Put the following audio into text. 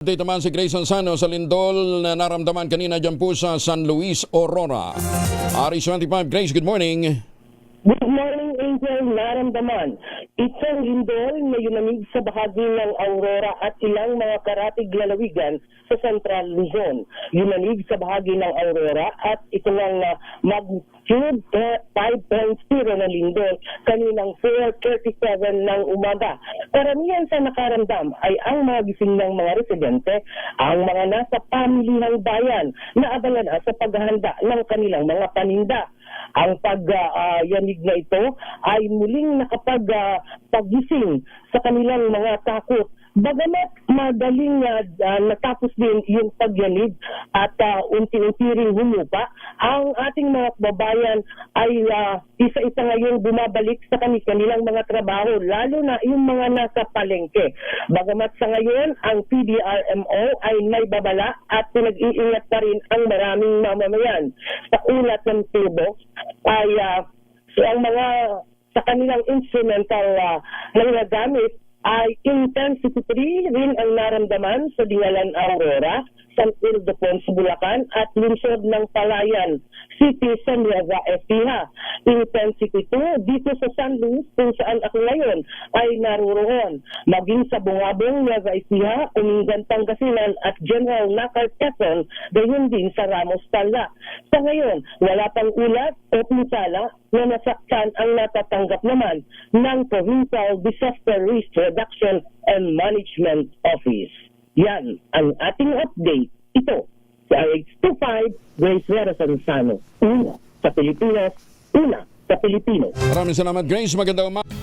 Update naman si Grace Ansano sa lindol na naramdaman kanina dyan po sa San Luis, Aurora. Aris 25, Grace, good morning. Good morning, Angel. Naramdaman. Isang lindol na yunamig sa bahagi ng Aurora at ilang mga karatig lalawigan sa Central Luzon. Yunamig sa bahagi ng Aurora at ito ang uh, magnitude uh, 5.0 na lindol kaninang 4.37 ng umaga. Karamihan sa nakaramdam ay ang mga gising ng mga residente, ang mga nasa pamilihang bayan na abala na sa paghahanda ng kanilang mga paninda. Ang pag-yanig na ito ay muling nakapag-pagising sa kanilang mga takot. Bagamat madaling uh, uh, natapos din yung pagyanig at uh, unti-unti rin humupa, ang ating mga babayan ay uh, isa-isa ngayon bumabalik sa kani- kanilang mga trabaho, lalo na yung mga nasa palengke. Bagamat sa ngayon, ang PDRMO ay may babala at pinag-iingat pa rin ang maraming mamamayan. Sa ulat ng tubo ay uh, so ang mga sa kanilang instrumental uh, na ginagamit ay intensity 3 rin ang naramdaman sa Dingalan Aurora, San Ildefonso, Bulacan at lungsod ng Palayan City sa Nueva Ecija. Intensity 2 dito sa San Luis kung saan ako ngayon ay naroroon. Maging sa Bungabong, Nueva Ecija, Umingan, Pangasinan at General Nakar Quezon, gayon din sa Ramos Tala. Sa ngayon, wala pang ulat o pinsala na nasaktan ang natatanggap naman ng Provincial Disaster Risk Reduction and Management Office. Yan ang ating update. Ito, si RH25, Grace Vera Sansano. Una sa Pilipinas, una sa Pilipino. Maraming salamat, Grace. Magandang umaga.